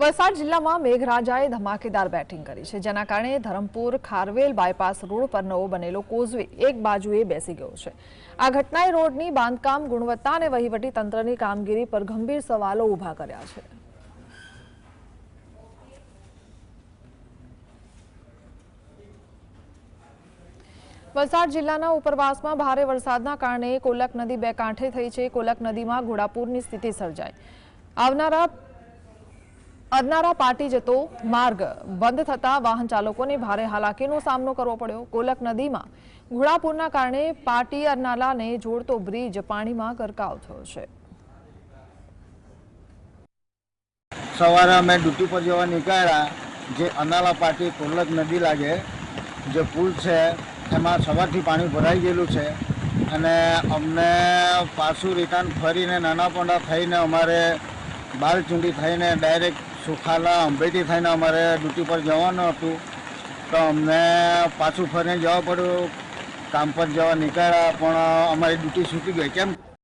વલસાડ જિલ્લામાં મેઘરાજાએ ધમાકેદાર બેટિંગ કરી છે, જેના કારણે ધરમપુર ખારવેલ બાયપાસ રોડ પર નવો બનેલો કોઝવે એક બાજુએ બેસી ગયો છે. આ ઘટનાએ રોડની બાંધકામ, ગુણવત્તા અને વહીવટી કામગીરી પર ગંભીર સવાલો ઊભા કર્યા છે. વલસાડ જિલ્લાના ઉપરવાસમાં ભારે વરસાદના કારણે કોલક નદી બે કાંઠે થઈ છે. કોલક નદીમાં ઘોડાપૂરની સ્થિતિ સર્જાઈ. આવનારા અરનારા પાટી જતો માર્ગ બંધ થતા વાહન ચાલકોને ભારે હાલાકીનો સામનો કરવો પડ્યો. કોલક નદીમાં ઘોડાપુરના કારણે પાટી અરનાલાને જોડતો બ્રિજ પાણીમાં ગરકાવ થયો છે. સવારે અમે ડ્યુટી પર જવા નીકળ્યા, જે અનાલા પાટી કોલક નદી લાગે, જે પુલ છે, એમાં સવારથી પાણી ભરાઈ ગયેલું છે અને અમને પાછું રિટર્ન ફરીને નાના પોંડા થઈને અમારે બાલચુંડી થઈને ડાયરેક્ટ સુખાલા અંબેટી થઈને અમારે ડ્યુટી પર જવાનું હતું. તો અમને પાછું ફરીને જવા પડ્યું. કામ પર જવા નીકળ્યા, પણ અમારી ડ્યુટી છૂટી ગઈ. કેમ?